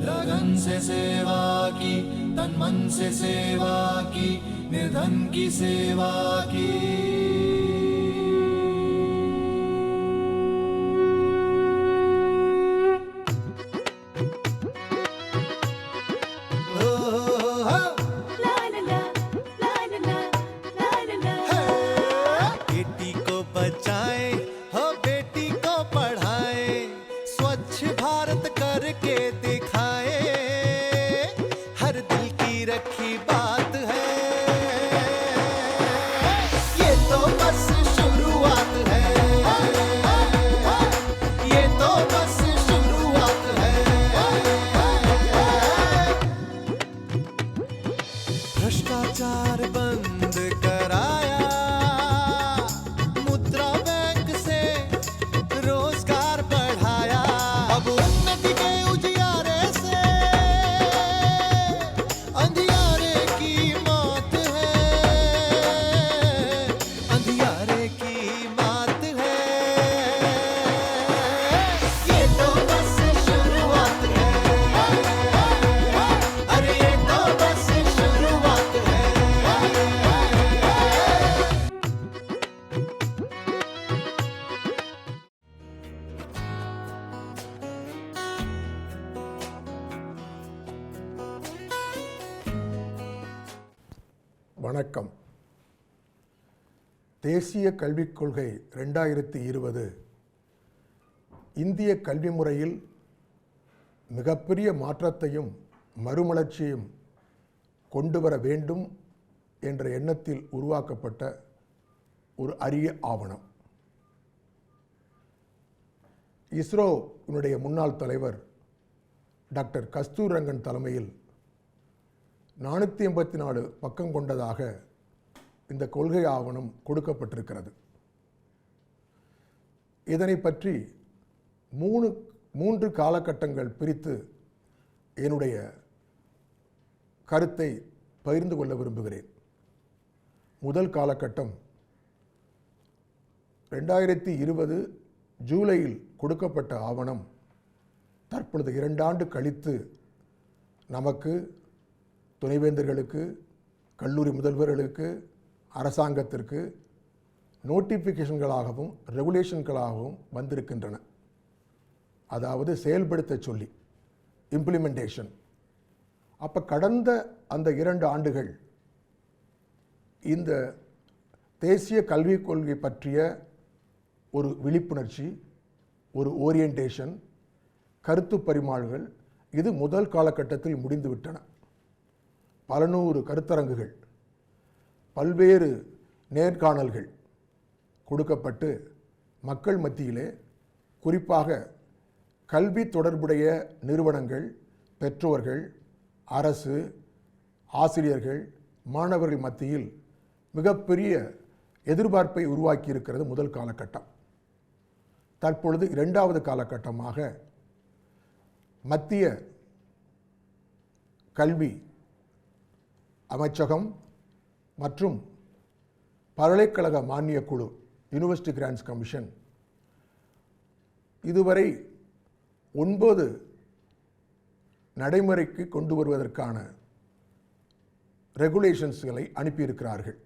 लगन से सेवा की तन मन से सेवा की निर्धन की सेवा की। தேசிய கல்விக் கொள்கை ரெண்டாயிரத்தி இருபது இந்திய கல்வி முறையில் மிகப்பெரிய மாற்றத்தையும் மறுமலர்ச்சியையும் கொண்டு வர வேண்டும் என்ற எண்ணத்தில் உருவாக்கப்பட்ட ஒரு அரிய ஆவணம். இஸ்ரோவினுடைய முன்னாள் தலைவர் டாக்டர் கஸ்தூர் ரங்கன் தலைமையில் நானூற்றி எண்பத்தி நாலு பக்கம் கொண்டதாக இந்த கொள்கை ஆவணம் கொடுக்கப்பட்டிருக்கிறது. இதனை பற்றி மூணு மூன்று காலகட்டங்கள் பிரித்து என்னுடைய கருத்தை பகிர்ந்து கொள்ள விரும்புகிறேன். முதல் காலகட்டம் ரெண்டாயிரத்தி இருபது ஜூலையில் கொடுக்கப்பட்ட ஆவணம். தற்பொழுது இரண்டாண்டு கழித்து நமக்கு துணைவேந்தர்களுக்கு கல்லூரி முதல்வர்களுக்கு அரசாங்கத்திற்கு நோட்டிஃபிகேஷன்களாகவும் ரெகுலேஷன்களாகவும் வந்திருக்கின்றன. அதாவது செயல்படுத்த சொல்லி இம்ப்ளிமெண்டேஷன் அப்போ கடந்த அந்த இரண்டு ஆண்டுகள் இந்த தேசிய கல்விக் கொள்கை பற்றிய ஒரு விழிப்புணர்ச்சி ஒரு ஓரியன்டேஷன் கருத்து பரிமாறுகள் இது முதல் காலகட்டத்தில் முடிந்துவிட்டன. பல நூறு கருத்தரங்குகள் பல்வேறு நேர்காணல்கள் கொடுக்கப்பட்டு மக்கள் மத்தியிலே குறிப்பாக கல்வி தொடர்புடைய நிறுவனங்கள் பெற்றோர்கள் அரசு ஆசிரியர்கள் மாணவர்கள் மத்தியில் மிகப்பெரிய எதிர்பார்ப்பை உருவாக்கி இருக்கிறது முதல் காலகட்டம். தற்பொழுது இரண்டாவது காலகட்டமாக மத்திய கல்வி அமைச்சகம் மற்றும் பல்கலைக்கழக மானியக் குழு யூனிவர்சிட்டி கிராண்ட்ஸ் கமிஷன் இதுவரை ஒன்பது நடைமுறைக்கு கொண்டு வருவதற்கான ரெகுலேஷன்ஸ்களை அனுப்பியிருக்கிறார்கள்.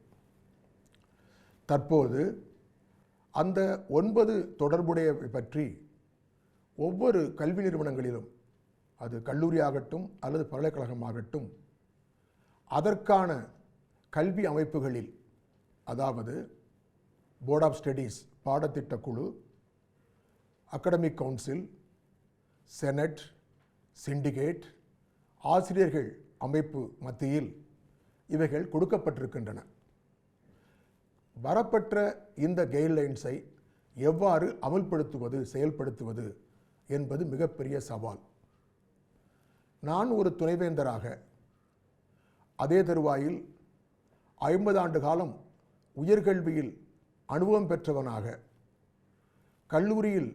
தற்போது அந்த ஒன்பது தொடர்புடையவை பற்றி ஒவ்வொரு கல்வி நிறுவனங்களிலும் அது கல்லூரியாகட்டும் அல்லது பல்கலைக்கழகமாகட்டும் அதற்கான கல்வி அமைப்புகளில் அதாவது போர்ட் ஆஃப் ஸ்டடீஸ் பாடத்திட்ட குழு அகடமிக் கவுன்சில் செனட் சிண்டிகேட் ஆசிரியர்கள் அமைப்பு மத்தியில் இவைகள் கொடுக்கப்பட்டிருக்கின்றன. வரப்பெற்ற இந்த கைட்லைன்ஸை எவ்வாறு அமல்படுத்துவது செயல்படுத்துவது என்பது மிகப்பெரிய சவால். நான் ஒரு துணைவேந்தராக அதே தருவாயில் ஐம்பது ஆண்டு காலம் உயர்கல்வியில் அனுபவம் பெற்றவனாக கல்லூரியில்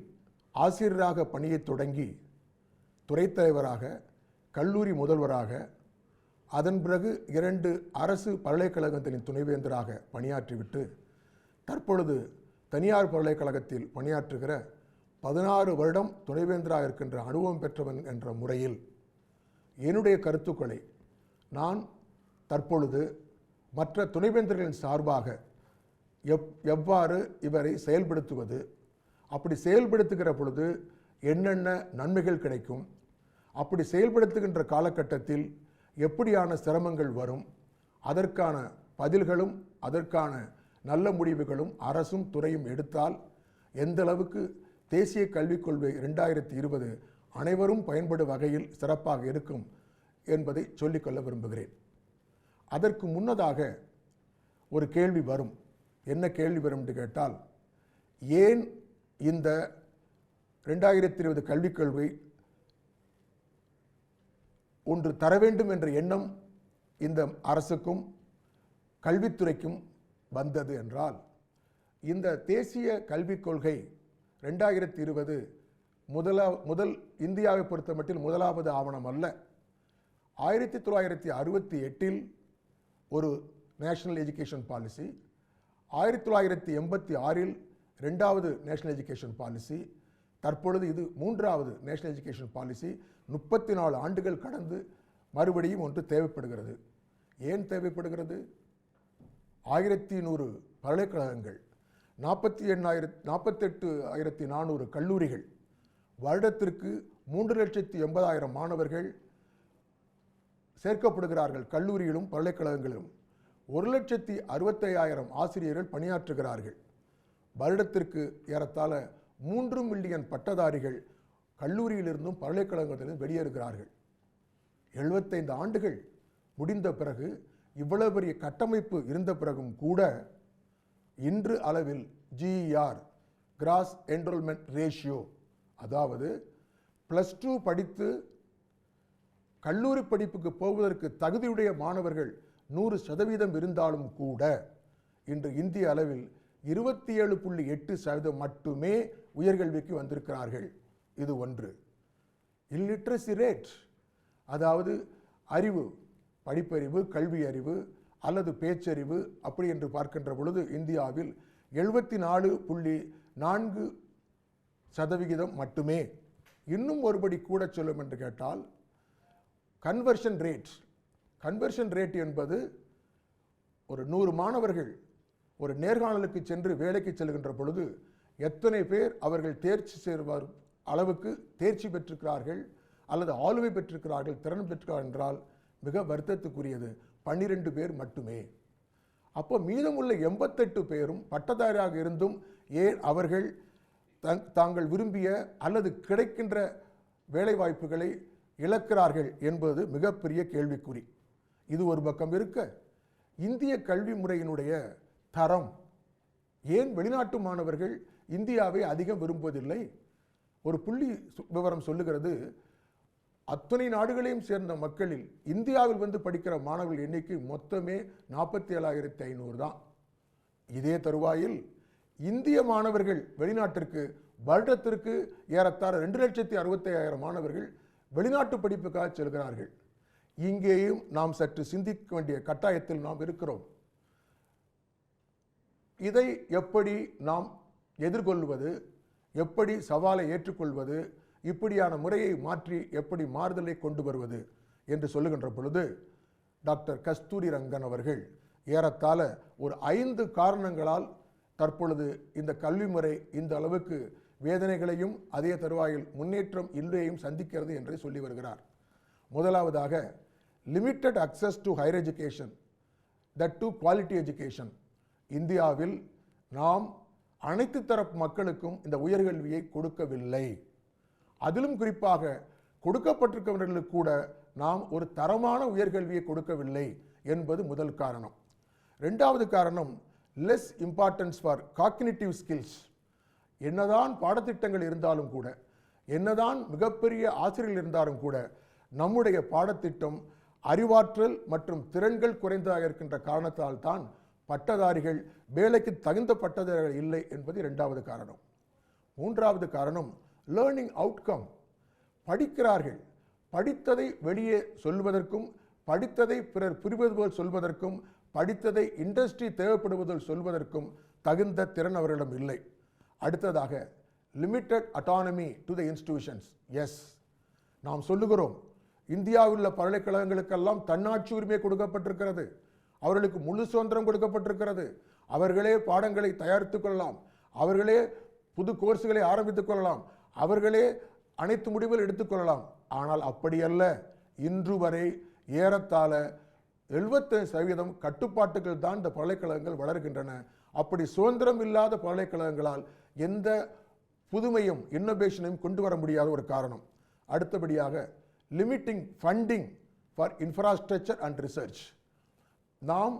ஆசிரியராக பணியைத் தொடங்கி துறைத்தலைவராக கல்லூரி முதல்வராக அதன் பிறகு இரண்டு அரசு பல்கலைக்கழகத்தின் துணைவேந்தராக பணியாற்றிவிட்டு தற்பொழுது தனியார் பல்கலைக்கழகத்தில் பணியாற்றுகிற பதினாறு வருடம் துணைவேந்தராக இருக்கின்ற அனுபவம் பெற்றவன் என்ற முறையில் என்னுடைய கருத்துக்களை நான் தற்பொழுது மற்ற துணைவேந்தர்களின் சார்பாக எப் எவ்வாறு இவரை செயல்படுத்துவது? அப்படி செயல்படுத்துகிற பொழுது என்னென்ன நன்மைகள் கிடைக்கும்? அப்படி செயல்படுத்துகின்ற காலகட்டத்தில் எப்படியான சிரமங்கள் வரும்? அதற்கான பதில்களும் அதற்கான நல்ல முடிவுகளும் அரசும் துறையும் எடுத்தால் எந்த அளவுக்கு தேசிய கல்விக் கொள்கை ரெண்டாயிரத்தி இருபது அனைவரும் பயன்படும் வகையில் சிறப்பாக இருக்கும் என்பதை சொல்லிக்கொள்ள விரும்புகிறேன். அதற்கு முன்னதாக ஒரு கேள்வி வரும். என்ன கேள்வி வரும் என்று கேட்டால் ஏன் இந்த ரெண்டாயிரத்தி இருபது கல்விக் கொள்கை ஒன்று தர வேண்டும் என்ற எண்ணம் இந்த அரசுக்கும் கல்வித்துறைக்கும் வந்தது என்றால் இந்த தேசிய கல்விக் கொள்கை ரெண்டாயிரத்தி இருபது முதலா முதல் இந்தியாவை பொறுத்தமட்டில் முதலாவது ஆவணம் அல்ல. ஆயிரத்தி தொள்ளாயிரத்தி அறுபத்தி எட்டில் ஒரு நேஷனல் எஜுகேஷன் பாலிசி ஆயிரத்தி தொள்ளாயிரத்தி எண்பத்தி ஆறில் ரெண்டாவது நேஷனல் எஜுகேஷன் பாலிசி தற்பொழுது இது மூன்றாவது நேஷனல் எஜுகேஷன் பாலிசி முப்பத்தி நாலு ஆண்டுகள் கடந்து மறுபடியும் ஒன்று தேவைப்படுகிறது. ஏன் தேவைப்படுகிறது? ஆயிரத்தி நூறு பல்கலைக்கழகங்கள் நாற்பத்தி எண்ணாயிரத்தி நாற்பத்தெட்டு ஆயிரத்தி நானூறு கல்லூரிகள் வருடத்திற்கு மூன்று லட்சத்தி எண்பதாயிரம் மாணவர்கள் சேர்க்கப்படுகிறார்கள் கல்லூரியிலும் பல்கலைக்கழகங்களிலும். ஒரு லட்சத்தி அறுபத்தையாயிரம் ஆசிரியர்கள் பணியாற்றுகிறார்கள். வருடத்திற்கு ஏறத்தாழ மூன்று மில்லியன் பட்டதாரிகள் கல்லூரியிலிருந்தும் பல்கலைக்கழகத்திலிருந்து வெளியேறுகிறார்கள். எழுபத்தைந்து ஆண்டுகள் முடிந்த பிறகு இவ்வளவு பெரிய கட்டமைப்பு இருந்த பிறகும் கூட இன்று அளவில் ஜிஇஆர் கிராஸ் என்ரோல்மெண்ட் ரேஷியோ அதாவது ப்ளஸ் டூ படித்து கல்லூரி படிப்புக்கு போவதற்கு தகுதியுடைய மாணவர்கள் நூறு சதவீதம் இருந்தாலும் கூட இன்று இந்திய அளவில் இருபத்தி ஏழு புள்ளி எட்டு சதவீதம் மட்டுமே உயர்கல்விக்கு வந்திருக்கிறார்கள். இது ஒன்று. இல்லிட்ரஸி ரேட் அதாவது அறிவு படிப்பறிவு கல்வி அறிவு அல்லது பேச்சறிவு அப்படி என்று பார்க்கின்ற பொழுது இந்தியாவில் எழுபத்தி நாலு புள்ளி நான்கு சதவிகிதம் மட்டுமே. இன்னும் ஒருபடி கூட சொல்லும் என்று கேட்டால் கன்வர்ஷன் ரேட் கன்வர்ஷன் ரேட் என்பது ஒரு நூறு மாணவர்கள் ஒரு நேர்காணலுக்கு சென்று வேலைக்கு செல்கின்ற பொழுது எத்தனை பேர் அவர்கள் தேர்ச்சி சேர்வார் அளவுக்கு தேர்ச்சி பெற்றிருக்கிறார்கள் அல்லது ஆளுமை பெற்றிருக்கிறார்கள் திறன் பெற்றிருக்கிறார்கள் என்றால் மிக வருத்தத்துக்குரியது. பன்னிரெண்டு பேர் மட்டுமே. அப்போ மீதமுள்ள எண்பத்தெட்டு பேரும் பட்டதாரியாக இருந்தும் ஏன் அவர்கள் தங் தாங்கள் விரும்பிய அல்லது கிடைக்கின்ற வேலைவாய்ப்புகளை இழக்கிறார்கள் என்பது மிகப்பெரிய கேள்விக்குறி. இது ஒரு பக்கம் இருக்க இந்திய கல்வி முறையினுடைய தரம் ஏன் வெளிநாட்டு மாணவர்கள் இந்தியாவை அதிகம் விரும்புவதில்லை? ஒரு புள்ளி சு- விவரம் சொல்லுகிறது. அத்தனை நாடுகளையும் சேர்ந்த மக்களில் இந்தியாவில் வந்து படிக்கிற மாணவர்கள் எண்ணிக்கை மொத்தமே நாற்பத்தி ஏழாயிரத்தி ஐநூறு தான். இதே தருவாயில் இந்திய மாணவர்கள் வெளிநாட்டிற்கு வருடத்திற்கு ஏறத்தாழ ரெண்டு லட்சத்தி அறுபத்தையாயிரம் மாணவர்கள் வெளிநாட்டு படிப்புக்காக செல்கிறார்கள். இங்கேயும் நாம் சற்று சிந்திக்க வேண்டிய கட்டாயத்தில் நாம் இருக்கிறோம். இதை எப்படி நாம் எதிர்கொள்வது? எப்படி சவாலை ஏற்றுக்கொள்வது? இப்படியான முறையை மாற்றி எப்படி மாறுதலை கொண்டு வருவது? என்று சொல்லுகின்ற பொழுது டாக்டர் கஸ்தூரி ரங்கன் அவர்கள் ஏறத்தாழ ஒரு ஐந்து காரணங்களால் தற்பொழுது இந்த கல்வி முறை இந்த அளவுக்கு வேதனைகளையும் அதே தருவாயில் முன்னேற்றம் இல்லையும் சந்திக்கிறது என்று சொல்லி வருகிறார். முதலாவதாக limited access to higher education that to quality education இந்தியாவில் நாம் அனைத்து தரப்பு மக்களுக்கும் இந்த உயர்கல்வியை கொடுக்கவில்லை. அதிலும் குறிப்பாக கொடுக்கப்பட்டிருக்கிறவர்களுக்கு கூட நாம் ஒரு தரமான உயர்கல்வியை கொடுக்கவில்லை என்பது முதல் காரணம். ரெண்டாவது காரணம் less importance for cognitive skills என்னதான் பாடத்திட்டங்கள் இருந்தாலும் கூட என்னதான் மிகப்பெரிய ஆசிரியர்கள் இருந்தாலும் கூட நம்முடைய பாடத்திட்டம் அறிவாற்றல் மற்றும் திறன்கள் குறைந்ததாக இருக்கின்ற காரணத்தால் தான் பட்டதாரிகள் வேலைக்கு தகுந்த பட்டதாரிகள் இல்லை என்பது இரண்டாவது காரணம். மூன்றாவது காரணம் லேர்னிங் அவுட்கம் படிக்கிறார்கள் படித்ததை வெளியே சொல்வதற்கும் படித்ததை பிறர் புரிவது போல் சொல்வதற்கும் படித்ததை இண்டஸ்ட்ரி தேவைப்படுவதில் சொல்வதற்கும் தகுந்த திறன் அவர்களிடம் இல்லை. அடுத்ததாக limited autonomy to the institutions S நாம் சொல்லுகிறோம் இந்தியாவில் உள்ள பல்கலைக்கழகங்களுக்கெல்லாம் தன்னாட்சி உரிமை கொடுக்கப்பட்டிருக்கிறது. அவர்களுக்கு முழு சுதந்திரம் கொடுக்கப்பட்டிருக்கிறது. அவர்களே பாடங்களை தயாரித்துக் கொள்ளலாம். அவர்களே புது கோர்ஸுகளை ஆரம்பித்துக் கொள்ளலாம். அவர்களே அனைத்து முடிவுகள் எடுத்துக்கொள்ளலாம் ஆனால் அப்படியல்ல. இன்று வரை ஏறத்தாழ 75% சதவீதம் கட்டுப்பாட்டுகள் தான் இந்த பல்கலைக்கழகங்கள் வளர்கின்றன. அப்படி சுதந்திரம் இல்லாத பல்கலைக்கழகங்களால் எந்த புதுமையும் இன்னோவேஷனையும் கொண்டு வர முடியாத ஒரு காரணம். அடுத்தபடியாக limiting funding for infrastructure and research நாம்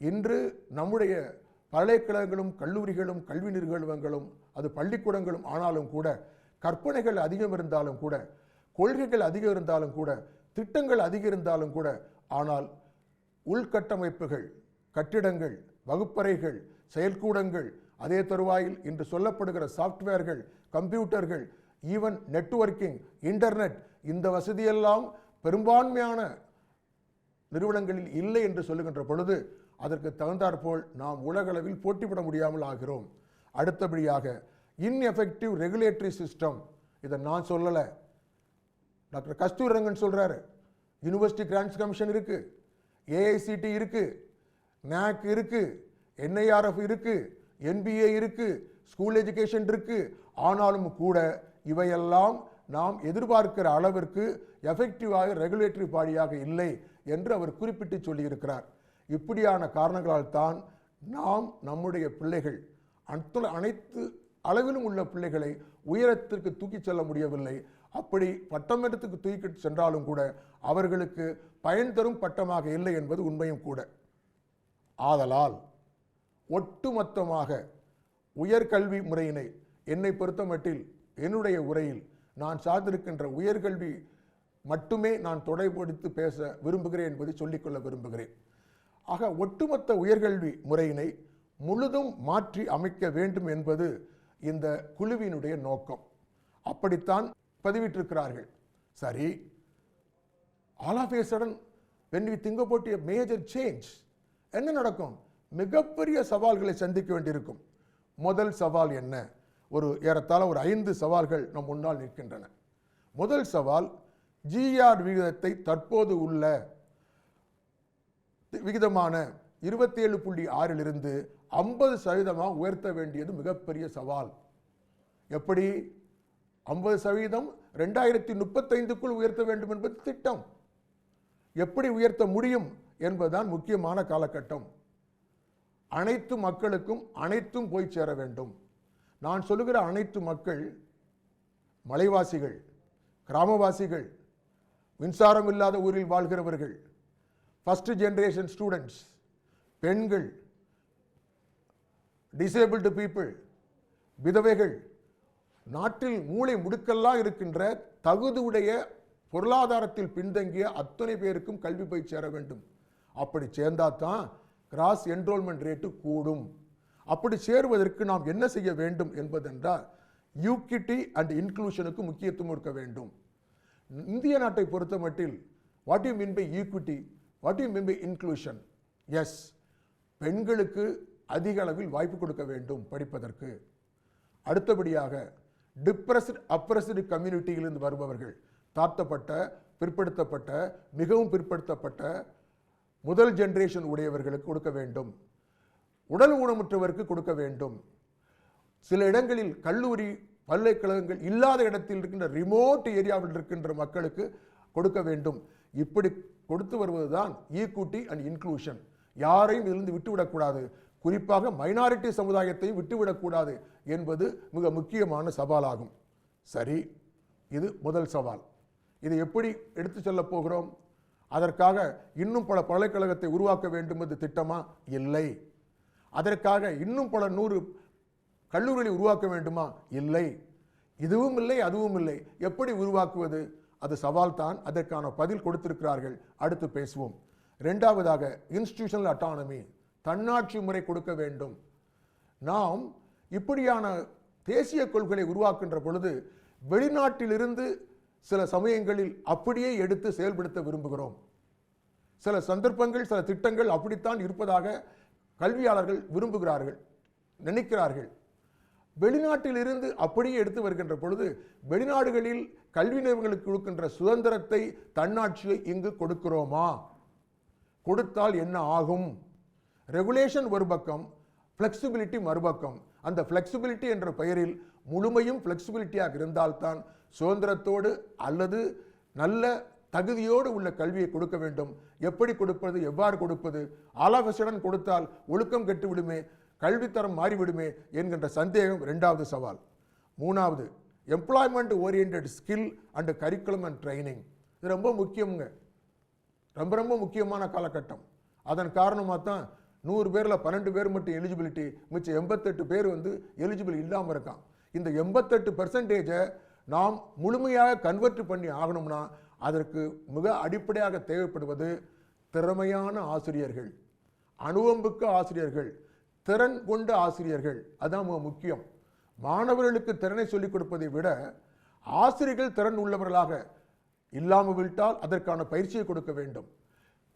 இன்று நம்முடைய பல்கலைக்கழகங்களும் கல்லூரிகளும் கல்வி நிறுவனங்களும் அது பள்ளிக்கூடங்களும் ஆனாலும் கூட கற்பனைகள் அதிகம் இருந்தாலும் கூட கொள்கைகள் அதிகம் இருந்தாலும் கூட திட்டங்கள் அதிகம் இருந்தாலும் கூட ஆனால் உள்கட்டமைப்புகள் கட்டிடங்கள் வகுப்பறைகள் செயல்கூடங்கள் அதே தருவாயில் இன்று சொல்லப்படுகிற சாஃப்ட்வேர்கள் கம்ப்யூட்டர்கள் ஈவன் நெட்வொர்க்கிங் இன்டர்நெட் இந்த வசதியெல்லாம் பெரும்பான்மையான நிறுவனங்களில் இல்லை என்று சொல்லுகின்ற பொழுது அதற்கு தகுந்தாற்போல் நாம் உலகளவில் போட்டிவிட முடியாமல் ஆகிறோம். அடுத்தபடியாக இன்எஃபெக்டிவ் ரெகுலேட்டரி சிஸ்டம் இதை நான் சொல்லலை. டாக்டர் கஸ்தூரங்கன் சொல்கிறாரு யூனிவர்சிட்டி கிராண்ட்ஸ் கமிஷன் இருக்குது ஏஐசிடி இருக்குது நேக் இருக்குது என்ஐஆர்எஃப் இருக்குது என்பிஏ இருக்குது ஸ்கூல் எஜுகேஷன் இருக்குது ஆனாலும் கூட இவையெல்லாம் நாம் எதிர்பார்க்கிற அளவிற்கு எஃபெக்டிவாக ரெகுலேட்டரி பாடியாக இல்லை என்று அவர் குறிப்பிட்டு சொல்லியிருக்கிறார். இப்படியான காரணங்களால் தான் நாம் நம்முடைய பிள்ளைகள் அத்துணை அனைத்து அளவிலும் உள்ள பிள்ளைகளை உயரத்திற்கு தூக்கிச் செல்ல முடியவில்லை. அப்படி பட்டமேட்டத்துக்கு தூக்கிட்டு சென்றாலும் கூட அவர்களுக்கு பயன் தரும் பட்டமாக இல்லை என்பது உண்மையும் கூட. ஆதலால் ஒட்டுமொத்தமாக உயர்கல்வி முறையினை என்னை பொறுத்தமட்டில் என்னுடைய உரையில் நான் சார்ந்திருக்கின்ற உயர்கல்வி மட்டுமே நான் தொடைப்படுத்தி பேச விரும்புகிறேன் என்பதை சொல்லிக்கொள்ள விரும்புகிறேன். ஆக ஒட்டுமொத்த உயர்கல்வி முறையினை முழுதும் மாற்றி அமைக்க வேண்டும் என்பது இந்த குழுவினுடைய நோக்கம். அப்படித்தான் பதிவிட்டிருக்கிறார்கள். சரி all of a sudden when we think about a major change என்ன நடக்கும்? மிகப்பெரிய சவால்களை சந்திக்க வேண்டியிருக்கும். முதல் சவால் என்ன? ஒரு ஏறத்தாழ ஒரு ஐந்து சவால்கள் நம் முன்னால் நிற்கின்றன. முதல் சவால் ஜிஆர் விகிதத்தை தற்போது உள்ள விகிதமான இருபத்தேழு புள்ளி ஆறிலிருந்து ஐம்பது சதவீதமாக உயர்த்த வேண்டியது மிகப்பெரிய சவால். எப்படி? ஐம்பது சதவீதம் ரெண்டாயிரத்தி முப்பத்தைந்துக்குள் உயர்த்த வேண்டும் என்பது திட்டம். எப்படி உயர்த்த முடியும் என்பதுதான் முக்கியமான காலகட்டம். அனைத்து மக்களுக்கும் அனைத்தும் போய் சேர வேண்டும். நான் சொல்லுகிற அனைத்து மக்கள் மலைவாசிகள் கிராமவாசிகள் மின்சாரம் இல்லாத ஊரில் வாழ்கிறவர்கள் ஃபஸ்ட்டு ஜென்ரேஷன் ஸ்டூடெண்ட்ஸ் பெண்கள் டிசேபிள்டு பீப்புள் விதவைகள் நாட்டில் மூளை முடுக்கெல்லாம் இருக்கின்ற தகுதியுடைய பொருளாதாரத்தில் பின்தங்கிய அத்தனை பேருக்கும் கல்வி போய் சேர வேண்டும். அப்படி சேர்ந்தாதான் கிராஸ் என்ரோல்மெண்ட் ரேட்டு கூடும். அப்படி சேருவதற்கு நாம் என்ன செய்ய வேண்டும் என்பதென்றால் யூக்கிட்டி அண்ட் இன்க்ளூஷனுக்கு முக்கியத்துவம் இருக்க வேண்டும். இந்திய நாட்டை பொறுத்தமட்டில் what you mean by equity what you mean by inclusion S பெண்களுக்கு அதிக அளவில் வாய்ப்பு கொடுக்க வேண்டும் படிப்பதற்கு. அடுத்தபடியாக டிப்ரெஸ்ட் அப்ரெஸ்டு கம்யூனிட்டியிலிருந்து வருபவர்கள் தாழ்த்தப்பட்ட பிற்படுத்தப்பட்ட மிகவும் பிற்படுத்தப்பட்ட முதல் ஜென்ரேஷன் உடையவர்களுக்கு கொடுக்க வேண்டும். உடல் ஊனமுற்றவருக்கு கொடுக்க வேண்டும். சில இடங்களில் கல்லூரி பல்கலைக்கழகங்கள் இல்லாத இடத்தில் இருக்கின்ற ரிமோட் ஏரியாவில் இருக்கின்ற மக்களுக்கு கொடுக்க வேண்டும். இப்படி கொடுத்து வருவது தான் ஈக்குட்டி அண்ட் இன்க்ளூஷன் யாரையும் இதிலிருந்து விட்டுவிடக்கூடாது. குறிப்பாக மைனாரிட்டி சமுதாயத்தையும் விட்டுவிடக்கூடாது என்பது மிக முக்கியமான சவாலாகும். சரி இது முதல் சவால். இதை எப்படி எடுத்து செல்லப் போகிறோம்? அதற்காக இன்னும் பல பல்கலைக்கழகத்தை உருவாக்க வேண்டும் என்று திட்டமா? இல்லை. அதற்காக இன்னும் பல நூறு கல்லூரிகளை உருவாக்க வேண்டுமா? இல்லை. இதுவும் இல்லை அதுவும் இல்லை. எப்படி உருவாக்குவது? அது சவால் தான். அதற்கான பதில் கொடுத்திருக்கிறார்கள். அடுத்து பேசுவோம். ரெண்டாவதாக இன்ஸ்டிடியூஷனல் அட்டானமி தன்னாட்சி முறை கொடுக்க வேண்டும். நாம் இப்படியான தேசிய கொள்கைகளை உருவாக்கின்ற பொழுது வெளிநாட்டிலிருந்து சில சமயங்களில் அப்படியே எடுத்து செயல்படுத்த விரும்புகிறோம். சில சந்தர்ப்பங்கள் சில திட்டங்கள் அப்படித்தான் இருப்பதாக கல்வியாளர்கள் விரும்புகிறார்கள் நினைக்கிறார்கள். வெளிநாட்டில் இருந்து அப்படியே எடுத்து வருகின்ற பொழுது வெளிநாடுகளில் கல்வி நிறுவனங்களுக்கு கொடுக்கின்ற சுதந்திரத்தை தன்னாட்சியை இங்கு கொடுக்கிறோமா? கொடுத்தால் என்ன ஆகும்? ரெகுலேஷன் ஒரு பக்கம் ஃப்ளெக்சிபிலிட்டி மறுபக்கம். அந்த ஃப்ளெக்சிபிலிட்டி என்ற பெயரில் முழுமையும் ஃப்ளெக்சிபிலிட்டியாக இருந்தால்தான் சுதந்திரத்தோடு அல்லது நல்ல தகுதியோடு உள்ள கல்வியை கொடுக்க வேண்டும். எப்படி கொடுப்பது எவ்வாறு கொடுப்பது? ஆலாபசுடன் கொடுத்தால் ஒழுக்கம் கெட்டுவிடுமே கல்வித்தரம் மாறிவிடுமே என்கின்ற சந்தேகம் ரெண்டாவது சவால். மூணாவது employment orient skill and curriculum and training இது ரொம்ப முக்கியங்க ரொம்ப ரொம்ப முக்கியமான காலகட்டம். அதன் காரணமாக தான் நூறு பேரில் பன்னெண்டு பேர் மட்டும் எலிஜிபிலிட்டி மிச்சம் எண்பத்தெட்டு பேர் வந்து எலிஜிபிள் இல்லாமல் இருக்கான். இந்த எண்பத்தெட்டு பர்சன்டேஜை நாம் முழுமையாக கன்வெர்ட் பண்ணி ஆகணும்னா அதற்கு மிக அடிப்படையாக தேவைப்படுவது திறமையான ஆசிரியர்கள் அணுவம்புக்கு ஆசிரியர்கள் திறன் கொண்ட ஆசிரியர்கள். அதுதான் மிக முக்கியம். மாணவர்களுக்கு திறனை சொல்லிக் கொடுப்பதை விட ஆசிரியர்கள் திறன் உள்ளவர்களாக இல்லாமல் விட்டால் அதற்கான பயிற்சியை கொடுக்க வேண்டும்.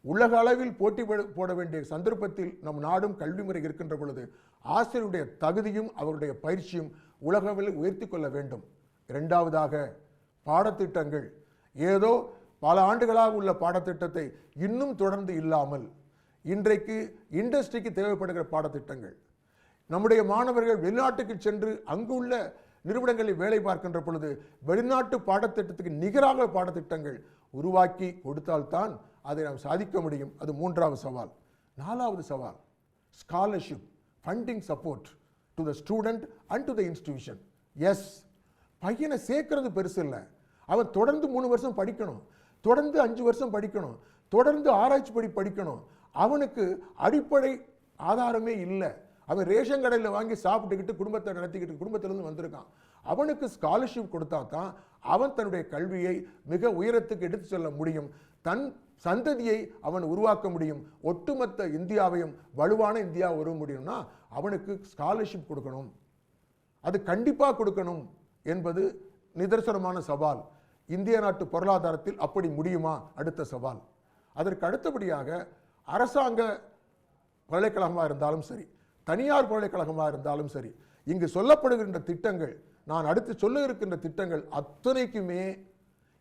உலக அளவில் போட்டி போட- போட வேண்டிய சந்தர்ப்பத்தில் நம் நாடும் கல்வி முறை இருக்கின்ற பொழுது ஆசிரியருடைய தகுதியும் அவருடைய பயிற்சியும் உலக அளவில் உயர்த்தி கொள்ள வேண்டும். இரண்டாவதாக பாடத்திட்டங்கள். ஏதோ பல ஆண்டுகளாக உள்ள பாடத்திட்டத்தை இன்னும் தொடர்ந்து இல்லாமல் இன்றைக்கு இண்டஸ்ட்ரிக்கு தேவைப்படுகிற பாடத்திட்டங்கள். நம்முடைய மாணவர்கள் வெளிநாட்டுக்கு சென்று அங்குள்ள நிறுவனங்களில் வேலை பார்க்கின்ற பொழுது வெளிநாட்டு பாடத்திட்டத்துக்கு நிகராக பாடத்திட்டங்கள் உருவாக்கி கொடுத்தால்தான் அதை நாம் சாதிக்க முடியும். அது மூன்றாவது சவால். நாலாவது சவால். Scholarship funding support to the student and to the institutions பையனை சேர்க்கறது பெருசு இல்லை. அவன் தொடர்ந்து மூணு வருஷம் படிக்கணும். தொடர்ந்து அஞ்சு வருஷம் படிக்கணும். தொடர்ந்து ஆராய்ச்சி படி படிக்கணும். அவனுக்கு அடிப்படை ஆதாரமே இல்லை. அவன் ரேஷன் கடையில் வாங்கி சாப்பிட்டுக்கிட்டு குடும்பத்தை நடத்திக்கிட்டு குடும்பத்திலேருந்து வந்திருக்கான். அவனுக்கு ஸ்காலர்ஷிப் கொடுத்தா தான் அவன் தன்னுடைய கல்வியை மிக உயரத்துக்கு எடுத்து செல்ல முடியும். தன் சந்ததியை அவன் உருவாக்க முடியும். ஒட்டுமொத்த இந்தியாவையும் வலுவான இந்தியா உருவ முடியும்னா அவனுக்கு ஸ்காலர்ஷிப் கொடுக்கணும். அது கண்டிப்பாக கொடுக்கணும். என்பது நிதர்சனமான சவால். இந்திய நாட்டு பொருளாதாரத்தில் அப்படி முடியுமா? அடுத்த சவால். அதற்கு அடுத்தபடியாக அரசாங்க பல்கலைக்கழகமாக இருந்தாலும் சரி தனியார் பல்கலைக்கழகமாக இருந்தாலும் சரி இங்கு சொல்லப்படுகின்ற திட்டங்கள் நான் அடுத்து சொல்ல இருக்கின்ற திட்டங்கள் அத்தனைக்குமே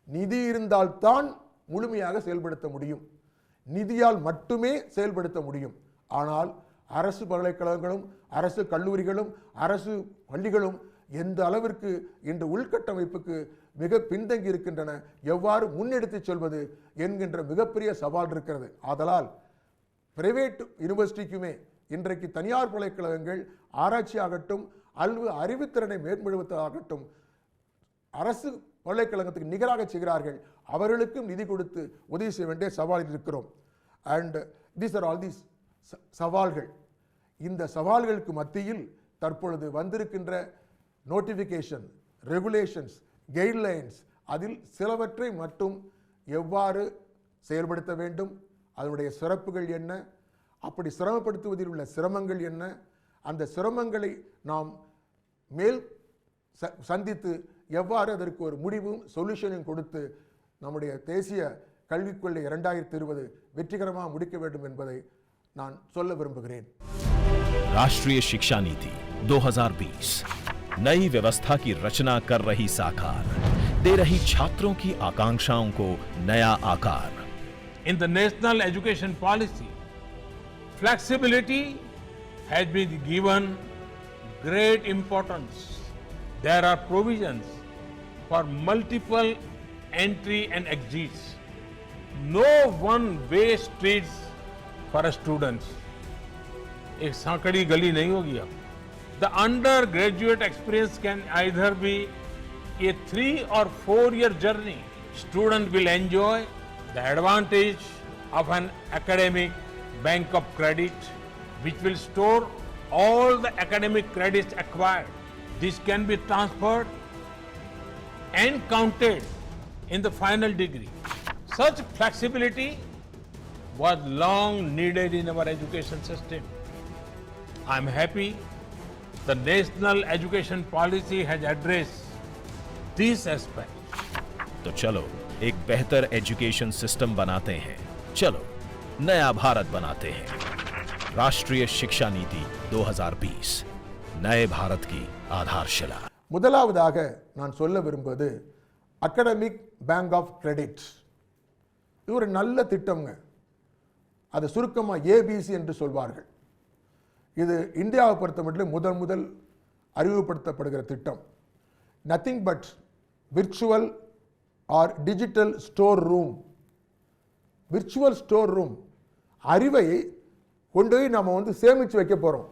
நிதி இருந்தால்தான் முழுமையாக செயல்படுத்த முடியும். நிதியால் மட்டுமே செயல்படுத்த முடியும். ஆனால் அரசு பல்கலைக்கழகங்களும் அரசு கல்லூரிகளும் அரசு பள்ளிகளும் எந்த அளவிற்கு இன்று உள்கட்டமைப்புக்கு மிக பின்தங்கி இருக்கின்றன எவ்வாறு முன்னெடுத்துச் செல்வது என்கின்ற மிகப்பெரிய சவால் இருக்கிறது. ஆதலால் பிரைவேட் யூனிவர்சிட்டிக்குமே இன்றைக்கு தனியார் பல்கலைக்கழகங்கள் ஆராய்ச்சி ஆகட்டும் அல்வு அறிவுத்திறனை மேம்படுத்துவதாகட்டும் அரசு பல்கலைக்கழகத்துக்கு நிகராக செய்கிறார்கள். அவர்களுக்கும் நிதி கொடுத்து உதவி செய்ய வேண்டிய சவாலில் இருக்கிறோம். And these are all these சவால்கள். இந்த சவால்களுக்கு மத்தியில் தற்பொழுது வந்திருக்கின்ற நோட்டிஃபிகேஷன் ரெகுலேஷன்ஸ் கைட்லைன்ஸ் அதில் சிலவற்றை மட்டும் எவ்வாறு செயல்படுத்த வேண்டும் அதனுடைய சிறப்புகள் என்ன அப்படி சிரமப்படுத்துவதில் உள்ள சிரமங்கள் என்ன அந்த சிரமங்களை நாம் மேல் ச சந்தித்து எவ்வாறு அதற்கு ஒரு முடிவும் சொல்யூஷனும் கொடுத்து நம்முடைய தேசிய கல்விக் கொள்கை இரண்டாயிரத்தி இருபது வெற்றிகரமாக முடிக்க வேண்டும் என்பதை நான் சொல்ல விரும்புகிறேன். ராஷ்ட்ரிய சிக்ஷா நீதி 2020 नई व्यवस्था की रचना कर रही साकार। दे रही छात्रों की आकांक्षाओं को नया आकार। In the national education policy flexibility has been given great importance there are provisions for multiple entry and exit no one way street for students एक सांकड़ी गली नहीं होगी अब। The undergraduate experience can either be a three or four year journey. Student will enjoy the advantage of an academic bank of credit, which will store all the academic credits acquired. This can be transferred and counted in the final degree. Such flexibility was long needed in our education system. I'm happy the national education policy has addressed this aspect. तो चलो एक बेहतर education system बनाते हैं चलो नया भारत बनाते हैं राष्ट्रीय शिक्षा नीति 2020 नए भारत की आधारशिला முதலாவதாக நான் சொல்ல விரும்புவது அகடமிக் பேங்க் ஆஃப் கிரெடிட் இது ஒரு நல்ல திட்டம்ங்க அதை சுருக்கமாக ஏபிசி என்று சொல்வார்கள் இது இந்தியாவை பொறுத்தமட்டில் முதன் முதல் அறிமுகப்படுத்தப்படுகிற திட்டம். Nothing but virtual or digital store room virtual store room அறிவை கொண்டு போய் நம்ம வந்து சேமித்து வைக்க போகிறோம்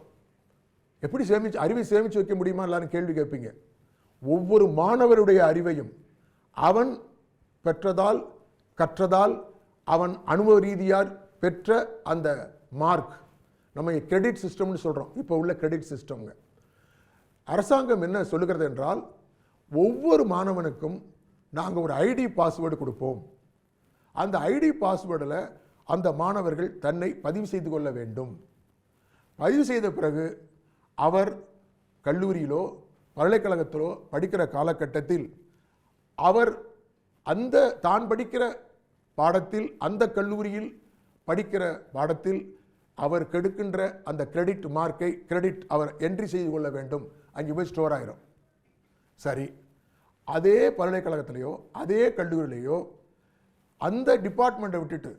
எப்படி சேமிச்சு அறிவை சேமித்து வைக்க முடியுமா எல்லாரும் கேள்வி கேட்பீங்க. ஒவ்வொரு மாணவருடைய அறிவையும் அவன் பெற்றதால் கற்றதால் அவன் அனுபவ ரீதியால் பெற்ற அந்த மார்க் நம்ம கிரெடிட் சிஸ்டம்னு சொல்கிறோம் இப்போ உள்ள கிரெடிட் சிஸ்டம்ங்க அரசாங்கம் என்ன சொல்லுகிறது என்றால் ஒவ்வொரு மாணவனுக்கும் நாங்கள் ஒரு ஐடி பாஸ்வேர்டு கொடுப்போம். அந்த ஐடி பாஸ்வேர்டில் அந்த மாணவர்கள் தன்னை பதிவு செய்து கொள்ள வேண்டும். பதிவு செய்த பிறகு அவர் கல்லூரியிலோ பல்கலைக்கழகத்திலோ படிக்கிற காலகட்டத்தில் அவர் அந்த தான் படிக்கிற பாடத்தில் அந்த கல்லூரியில் படிக்கிற பாடத்தில் அவர் கெடுக்கின்ற அந்த கிரெடிட் மார்க்கை கிரெடிட் அவர் என்ட்ரி செய்து கொள்ள வேண்டும். அங்கே போய் ஸ்டோர் ஆகிரும் சரி. அதே பல்கலைக்கழகத்திலேயோ அதே கல்லூரியிலேயோ அந்த டிபார்ட்மெண்ட்டை விட்டுட்டு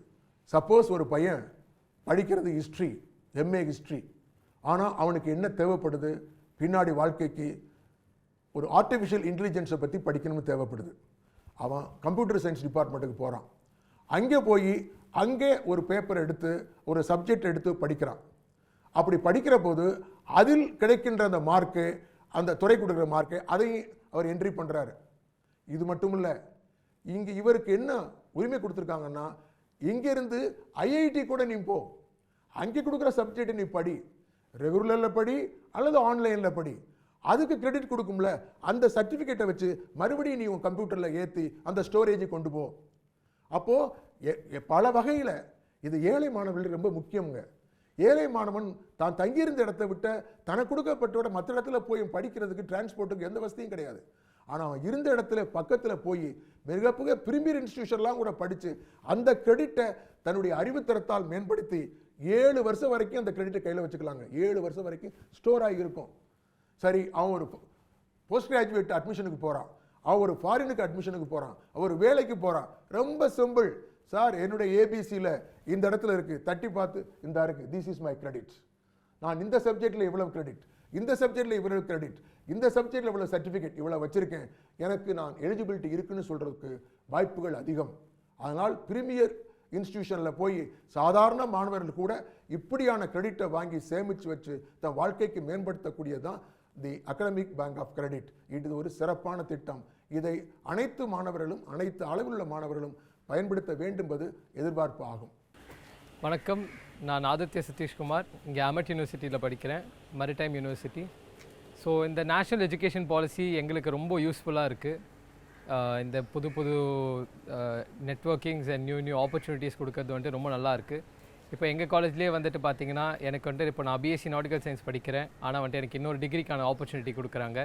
சப்போஸ் ஒரு பையன் படிக்கிறது ஹிஸ்ட்ரி எம்ஏ ஹிஸ்ட்ரி ஆனால் அவனுக்கு என்ன தேவைப்படுது? பின்னாடி வாழ்க்கைக்கு ஒரு ஆர்டிஃபிஷியல் இன்டெலிஜென்ஸை பற்றி படிக்கணும்னு தேவைப்படுது. அவன் கம்ப்யூட்டர் சயின்ஸ் டிபார்ட்மெண்ட்டுக்கு போகிறான் அங்கே போய் அங்கே ஒரு பேப்பர் எடுத்து ஒரு சப்ஜெக்ட் எடுத்து படிக்கிறான். அப்படி படிக்கிற போது அதில் கிடைக்கின்ற அந்த மார்க்கு அந்த துறை கொடுக்குற மார்க்கு அதையும் அவர் என்ட்ரி பண்ணுறாரு இது மட்டும் இல்லை இங்கே இவருக்கு என்ன உரிமை கொடுத்துருக்காங்கன்னா இங்கேருந்து ஐஐடி கூட நீ போ. அங்கே கொடுக்குற சப்ஜெக்ட் நீ படி. ரெகுலரில் படி அல்லது ஆன்லைனில் படி. அதுக்கு கிரெடிட் கொடுக்கும்ல அந்த சர்டிஃபிகேட்டை வச்சு மறுபடியும் நீ உன் கம்ப்யூட்டரில் ஏற்றி அந்த ஸ்டோரேஜை கொண்டு போ. அப்போது பல வகையில் இது ஏழை மாணவர்களுக்கு ரொம்ப முக்கியங்க ஏழை மாணவன் தான் தங்கியிருந்த இடத்தை விட்ட தனக்கு கொடுக்கப்பட்டோட மற்ற இடத்துல போய் படிக்கிறதுக்கு டிரான்ஸ்போர்ட்டுக்கு எந்த வசதியும் கிடையாது. ஆனால் அவன் இருந்த இடத்துல பக்கத்தில் போய் மிக பிரிமியர் இன்ஸ்டியூஷன்லாம் கூட படித்து அந்த கிரெடிட்டை தன்னுடைய அறிவுத்தரத்தால் மேம்படுத்தி ஏழு வருஷம் வரைக்கும் அந்த கிரெடிட்டை கையில் வச்சுக்கலாங்க. ஏழு வருஷம் வரைக்கும் ஸ்டோர் ஆகி இருக்கும். சரி அவன் ஒரு போஸ்ட் கிராஜுவேட் அட்மிஷனுக்கு போகிறான் அவன் ஒரு ஃபாரினுக்கு அட்மிஷனுக்கு போகிறான் அவர் வேலைக்கு போகிறான் ரொம்ப சிம்பிள் சார் என்னுடைய ஏபிசியில் இந்த இடத்துல இருக்குது தட்டி பார்த்து இந்த இருக்குது திஸ் இஸ் மை கிரெடிட் நான் இந்த சப்ஜெக்டில் இவ்வளவு கிரெடிட் இந்த சப்ஜெக்டில் இவ்வளவு கிரெடிட் இந்த சப்ஜெக்டில் இவ்வளோ சர்டிஃபிகேட் இவ்வளோ வச்சிருக்கேன். எனக்கு நான் எலிஜிபிலிட்டி இருக்குன்னு சொல்கிறதுக்கு வாய்ப்புகள் அதிகம். அதனால் பிரீமியர் இன்ஸ்டிடியூஷனில் போய் சாதாரண மாணவர்கள் கூட இப்படியான கிரெடிட்டை வாங்கி சேமித்து வச்சு தன் வாழ்க்கைக்கு மேம்படுத்தக்கூடியது தான் the academic bank of credit இது ஒரு சிறப்பான திட்டம். இதை அனைத்து மாணவர்களும் அனைத்து அளவிலுள்ள மாணவர்களும் பயன்படுத்த வேண்டும் என்பது எதிர்பார்ப்பு ஆகும். வணக்கம். நான் ஆதித்ய சதீஷ்குமார். இங்கே அமெட் யூனிவர்சிட்டியில் படிக்கிறேன். மரிடைம் யூனிவர்சிட்டி ஸோ இந்த நேஷ்னல் எஜுகேஷன் பாலிசி எங்களுக்கு ரொம்ப யூஸ்ஃபுல்லாக இருக்குது இந்த புது புது networkings and new new opportunities கொடுக்கறது வந்துட்டு ரொம்ப நல்லா இருக்குது இப்போ எங்கள் காலேஜ்லேயே வந்துட்டு பார்த்தீங்கன்னா எனக்கு வந்துட்டு இப்போ நான் பிஎஸ்சி நாட்டிக்கல் சயின்ஸ் படிக்கிறேன். ஆனால் வந்துட்டு எனக்கு இன்னொரு டிகிரிக்கான ஆப்பர்ச்சுனிட்டி கொடுக்குறாங்க.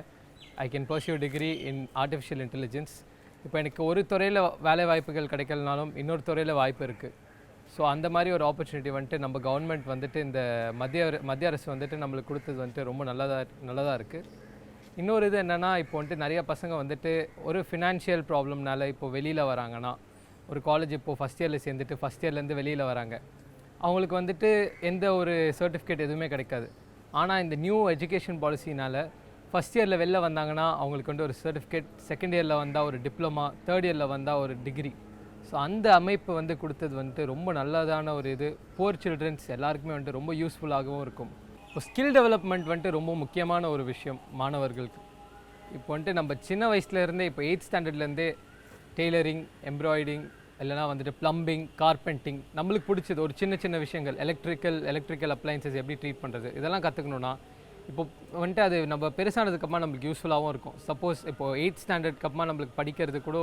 I can pursue degree in artificial intelligence இப்போ எனக்கு ஒரு துறையில் வேலை வாய்ப்புகள் கிடைக்கலனாலும் இன்னொரு துறையில் வாய்ப்பு இருக்குது ஸோ அந்த மாதிரி ஒரு ஆப்பர்ச்சுனிட்டி வந்துட்டு நம்ம கவர்மெண்ட் வந்துட்டு இந்த மத்திய மத்திய அரசு வந்துட்டு நம்மளுக்கு கொடுத்தது வந்துட்டு ரொம்ப நல்லதாக நல்லதாக இருக்குது இன்னொரு இது என்னென்னா இப்போ வந்துட்டு நிறைய பசங்க வந்துட்டு ஒரு ஃபினான்ஷியல் ப்ராப்ளம்னால இப்போ வெளியில் வராங்கன்னா ஒரு காலேஜ் இப்போது ஃபஸ்ட் இயரில் சேர்ந்துட்டு ஃபஸ்ட் இயர்லேருந்து வெளியில் வராங்க. அவங்களுக்கு வந்துட்டு எந்த ஒரு சர்டிஃபிகேட் எதுவுமே கிடைக்காது. ஆனால் இந்த நியூ எஜுகேஷன் பாலிசினால் ஃபஸ்ட் இயரில் வெளில வந்தாங்கன்னா அவங்களுக்கு வந்து ஒரு சர்டிஃபிகேட் செகண்ட் இயரில் வந்தால் ஒரு டிப்ளமா தேர்ட் இயரில் வந்தால் ஒரு டிகிரி ஸோ அந்த அமைப்பு வந்து கொடுத்தது வந்துட்டு ரொம்ப நல்லதான ஒரு இது. போர் சில்ட்ரன்ஸ் எல்லாருக்குமே வந்துட்டு ரொம்ப யூஸ்ஃபுல்லாகவும் இருக்கும். இப்போ ஸ்கில் டெவலப்மெண்ட் வந்துட்டு ரொம்ப முக்கியமான ஒரு விஷயம் மாணவர்களுக்கு. இப்போ வந்துட்டு நம்ம சின்ன வயசுலேருந்தே இப்போ எயித் ஸ்டாண்டர்ட்லேருந்தே டெய்லரிங் எம்ப்ராய்டிங் இல்லைனா வந்துட்டு ப்ளம்பிங் கார்பெண்டிங் நம்மளுக்கு பிடிச்சது ஒரு சின்ன சின்ன விஷயங்கள். எலக்ட்ரிக்கல் எலக்ட்ரிக்கல் அப்ளைன்சஸ் எப்படி ட்ரீட் பண்ணுறது இதெல்லாம் கற்றுக்கணுன்னா இப்போ வந்துட்டு அது நம்ம பெருசானதுக்கப்புறமா நம்மளுக்கு யூஸ்ஃபுல்லாகவும் இருக்கும். சப்போஸ் இப்போ எயித் ஸ்டாண்டர்ட்க்கு அப்புறமா நம்மளுக்கு படிக்கிறது கூட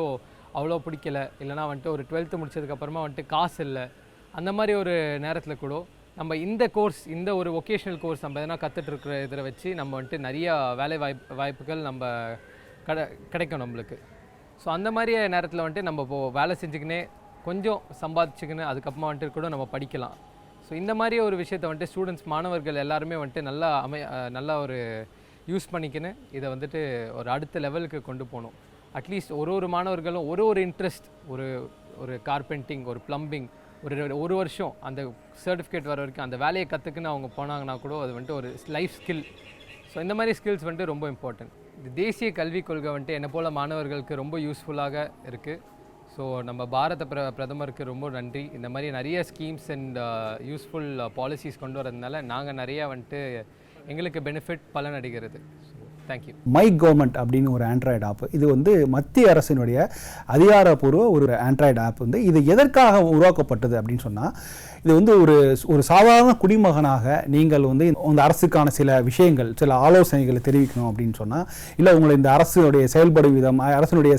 அவ்வளோ பிடிக்கல. இல்லைனா வந்துட்டு ஒரு டுவெல்த்து முடிச்சதுக்கப்புறமா வந்துட்டு காசு இல்லை. அந்த மாதிரி ஒரு நேரத்தில் கூட நம்ம இந்த கோர்ஸ் இந்த ஒரு ஒகேஷ்னல் கோர்ஸ் நம்ம எதனா கற்றுட்ருக்குற இதில் வச்சு நம்ம வந்துட்டு நிறையா வேலை வாய்ப்பு வாய்ப்புகள் நம்ம கடை கிடைக்கும் நம்மளுக்கு. ஸோ அந்த மாதிரி நேரத்தில் வந்துட்டு நம்ம இப்போது வேலை செஞ்சுக்கினே கொஞ்சம் சம்பாதிச்சுக்கின்னு அதுக்கப்புறமா வந்துட்டு கூட நம்ம படிக்கலாம். ஸோ இந்த மாதிரி ஒரு விஷயத்தை வந்துட்டு ஸ்டூடெண்ட்ஸ் மாணவர்கள் எல்லாருமே வந்துட்டு நல்லா அமை நல்லா ஒரு யூஸ் பண்ணிக்கின்னு இதை வந்துட்டு ஒரு அடுத்த லெவலுக்கு கொண்டு போகணும். அட்லீஸ்ட் ஒரு ஒரு மாணவர்களும் ஒரு ஒரு இன்ட்ரெஸ்ட் ஒரு ஒரு கார்பெண்டிங் ஒரு ப்ளம்பிங் ஒரு ஒரு வருஷம் அந்த சர்டிஃபிகேட் வர வரைக்கும் அந்த வேலையை கற்றுக்குன்னு அவங்க போனாங்கன்னா கூட அது வந்துட்டு ஒரு லைஃப் ஸ்கில் ஸோ இந்த மாதிரி ஸ்கில்ஸ் வந்துட்டு ரொம்ப இம்பார்ட்டன்ட் இந்த தேசிய கல்விக் கொள்கை வந்துட்டு என்னை போல் மாணவர்களுக்கு ரொம்ப யூஸ்ஃபுல்லாக இருக்குது ஸோ நம்ம பாரத பிர பிரதமருக்கு ரொம்ப நன்றி. இந்த மாதிரி நிறைய ஸ்கீம்ஸ் அண்ட் யூஸ்ஃபுல் பாலிசிஸ் கொண்டு வரதுனால நாங்கள் நிறையா வந்துட்டு எங்களுக்கு பெனிஃபிட் பலன் அடைகிறது ஸோ தேங்க்யூ மை கவர்மெண்ட் அப்படின்னு ஒரு ஆண்ட்ராய்டு ஆப் இது வந்து மத்திய அரசினுடைய அதிகாரப்பூர்வ ஒரு ஆண்ட்ராய்டு ஆப் வந்து இது எதற்காக உருவாக்கப்பட்டது அப்படின்னு சொன்னால் இது வந்து ஒரு ஒரு சாதாரண குடிமகனாக நீங்கள் வந்து இந்த அரசுக்கான சில விஷயங்கள் சில ஆலோசனைகளை தெரிவிக்கணும் அப்படின்னு சொன்னால் இல்லை உங்களை இந்த அரசுடைய செயல்படும் விதம் அரசினுடைய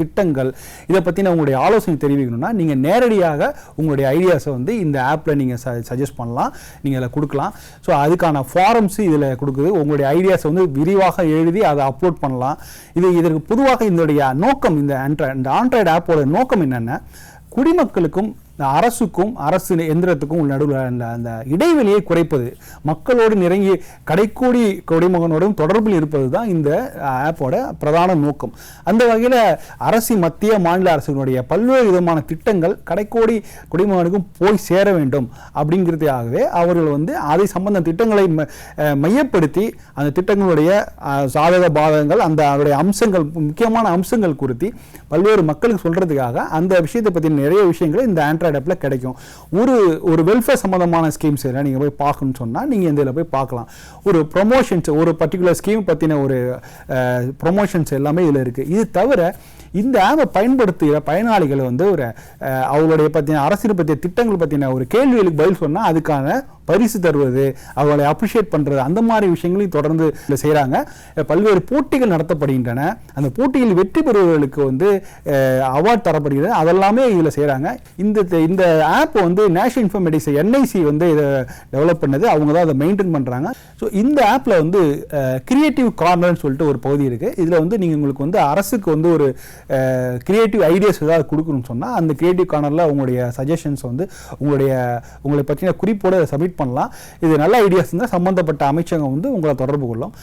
திட்டங்கள் இதை பற்றின உங்களுடைய ஆலோசனை தெரிவிக்கணும்னா நீங்கள் நேரடியாக உங்களுடைய ஐடியாஸை வந்து இந்த ஆப்பில் நீங்கள் ச சஜஸ்ட் பண்ணலாம் நீங்கள் அதை கொடுக்கலாம். ஸோ அதுக்கான ஃபாரம்ஸ் இதில் கொடுக்குது. உங்களுடைய ஐடியாஸை வந்து விரிவாக எழுதி அதை அப்லோட் பண்ணலாம். இது இதற்கு பொதுவாக இதனுடைய நோக்கம் இந்த ஆண்ட்ராய்டு இந்த ஆண்ட்ராய்டு ஆப்போட நோக்கம் என்னென்ன குடிமக்களுக்கும் இந்த அரசுக்கும் அரசு எந்திரத்துக்கும் நடுவில் அந்த அந்த இடைவெளியை குறைப்பது மக்களோடு நெருங்கி கடைக்கோடி கொடிமகனோடும் தொடர்பில் இருப்பது தான் இந்த ஆப்போட பிரதான நோக்கம். அந்த வகையில் அரசு மத்திய மாநில அரசுகளுடைய பல்வேறு விதமான திட்டங்கள் கடைக்கோடி குடிமகனுக்கும் போய் சேர வேண்டும் அப்படிங்கிறதுக்காகவே அவர்கள் வந்து அதை சம்பந்த திட்டங்களை ம- மையப்படுத்தி அந்த திட்டங்களுடைய சாதக பாதகங்கள் அந்த அதனுடைய அம்சங்கள் முக்கியமான அம்சங்கள் குறித்து பல்வேறு மக்களுக்கு சொல்றதுக்காக அந்த விஷயத்தை பற்றி நிறைய விஷயங்களை இந்த ஆண்ட்ரா ஆப்பில் கிடைக்கும். ஒரு ஒரு வெல்ஃபேர் சம்மந்தமான ஸ்கீம்ஸ் எல்லாம் நீங்கள் போய் பார்க்கணும்னு சொன்னால் நீங்கள் இந்த இதில் போய் பார்க்கலாம். ஒரு ப்ரொமோஷன்ஸ் ஒரு பர்டிகுலர் ஸ்கீம் பற்றின ஒரு ப்ரொமோஷன்ஸ் எல்லாமே இதில் இருக்குது இது தவிர இந்த ஆப்பை பயன்படுத்துகிற பயனாளிகள் வந்து ஒரு அவங்களுடைய பற்றின அரசியல் பற்றிய திட்டங்கள் பற்றின ஒரு கேள்விகளுக்கு பதில் சொன்னால் அதுக்கான பரிசு தருவது அவர்களை அப்ரிஷியேட் பண்ணுறது அந்த மாதிரி விஷயங்களையும் தொடர்ந்து இதில் செய்கிறாங்க பல்வேறு போட்டிகள் நடத்தப்படுகின்றன. அந்த போட்டியில் வெற்றி பெறுபவர்களுக்கு வந்து அவார்ட் தரப்படுகிறது. அதெல்லாமே இதில் செய்கிறாங்க இந்த இந்த ஆப் வந்து நேஷனல் இன்ஃபர்மேட்டிக்ஸ் என்ஐசி வந்து இதை டெவலப் பண்ணது. அவங்க தான் அதை மெயின்டைன் பண்ணுறாங்க ஸோ இந்த ஆப்பில் வந்து கிரியேட்டிவ் கார்னர்னு சொல்லிட்டு ஒரு பகுதி இருக்குது இதில் வந்து நீங்கள் உங்களுக்கு வந்து அரசுக்கு வந்து ஒரு கிரியேட்டிவ் ஐடியாஸ் ஏதாவது கொடுக்கணும்னு சொன்னால் அந்த கிரியேட்டிவ் கார்னரில் உங்களுடைய சஜஷன்ஸ் வந்து உங்களுடைய உங்களை பற்றின குறிப்போடு சப்மிட் பண்ணலாம். இது நல்ல ஐடியாஸ் இருந்தால் சம்மந்தப்பட்ட அமைச்சகம் வந்து உங்களை தொடர்பு கொள்ளும்.